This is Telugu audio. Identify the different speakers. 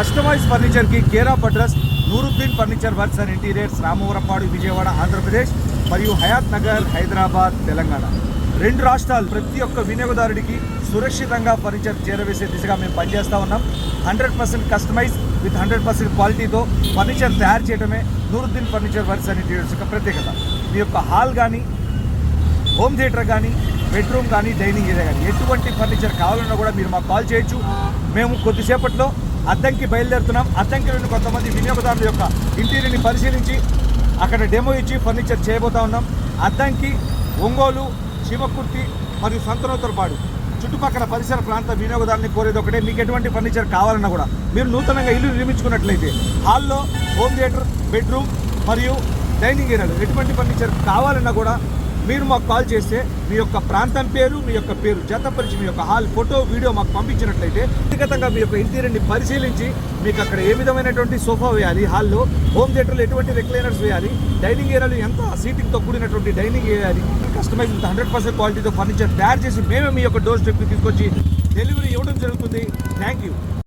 Speaker 1: Customise ఫర్నిచర్కి care of address Nooruddin furniture works and interiors Ramavarapadu Vijayawada Andhra Pradesh మరియు హయాత్ నగర్ హైదరాబాద్ తెలంగాణ. రెండు రాష్ట్రాలు ప్రతి ఒక్క వినియోగదారుడికి సురక్షితంగా ఫర్నిచర్ చేరవేసే దిశగా మేము పనిచేస్తూ ఉన్నాం. Hundred percent customize with hundred percent క్వాలిటీతో ఫర్నిచర్ తయారు చేయడమే Nooruddin furniture works and interiors యొక్క ప్రత్యేకత. మీ యొక్క హాల్ కానీ హోమ్ థియేటర్ కానీ బెడ్రూమ్ కానీ డైనింగ్ ఏరియా కానీ ఎటువంటి ఫర్నిచర్ కావాలన్నా కూడా మీరు మాకు కాల్ చేయొచ్చు. మేము కొద్దిసేపట్లో అద్దంకి బయలుదేరుతున్నాం. అద్దంకి నుండి కొంతమంది వినియోగదారుల యొక్క ఇంటీరియర్ని పరిశీలించి అక్కడ డెమో ఇచ్చి ఫర్నిచర్ చేయబోతా ఉన్నాం. అద్దంకి ఒంగోలు చీమకుర్తి మరియు సంతనోత్తరపాడు చుట్టుపక్కల పరిసర ప్రాంత వినియోగదారుని కోరేది ఒకటే. మీకు ఎటువంటి ఫర్నిచర్ కావాలన్నా కూడా మీరు నూతనంగా ఇల్లు నిర్మించుకున్నట్లయితే హాల్లో హోమ్ థియేటర్ బెడ్రూమ్ మరియు డైనింగ్ ఏరియాలు ఎటువంటి ఫర్నిచర్ కావాలన్నా కూడా మీరు మాకు కాల్ చేస్తే మీ యొక్క ప్రాంతం పేరు మీ యొక్క పేరు జతపరిచి మీ యొక్క హాల్ ఫోటో వీడియో మాకు పంపించినట్లయితే వ్యక్తిగతంగా మీ యొక్క ఇంటీరియర్ని పరిశీలించి మీకు అక్కడ ఏ విధమైనటువంటి సోఫా వేయాలి హాల్లో హోమ్ థియేటర్లో ఎటువంటి రెక్లైనర్స్ వేయాలి డైనింగ్ ఏరియాలో ఎంత సీటింగ్తో కూడినటువంటి డైనింగ్ వేయాలి కస్టమైజ్ హండ్రెడ్ పర్సెంట్ క్వాలిటీతో ఫర్నిచర్ తయారు చేసి మేమే మీ యొక్క డోర్ స్టెప్కి తీసుకొచ్చి డెలివరీ ఇవ్వడం జరుగుతుంది. Thank you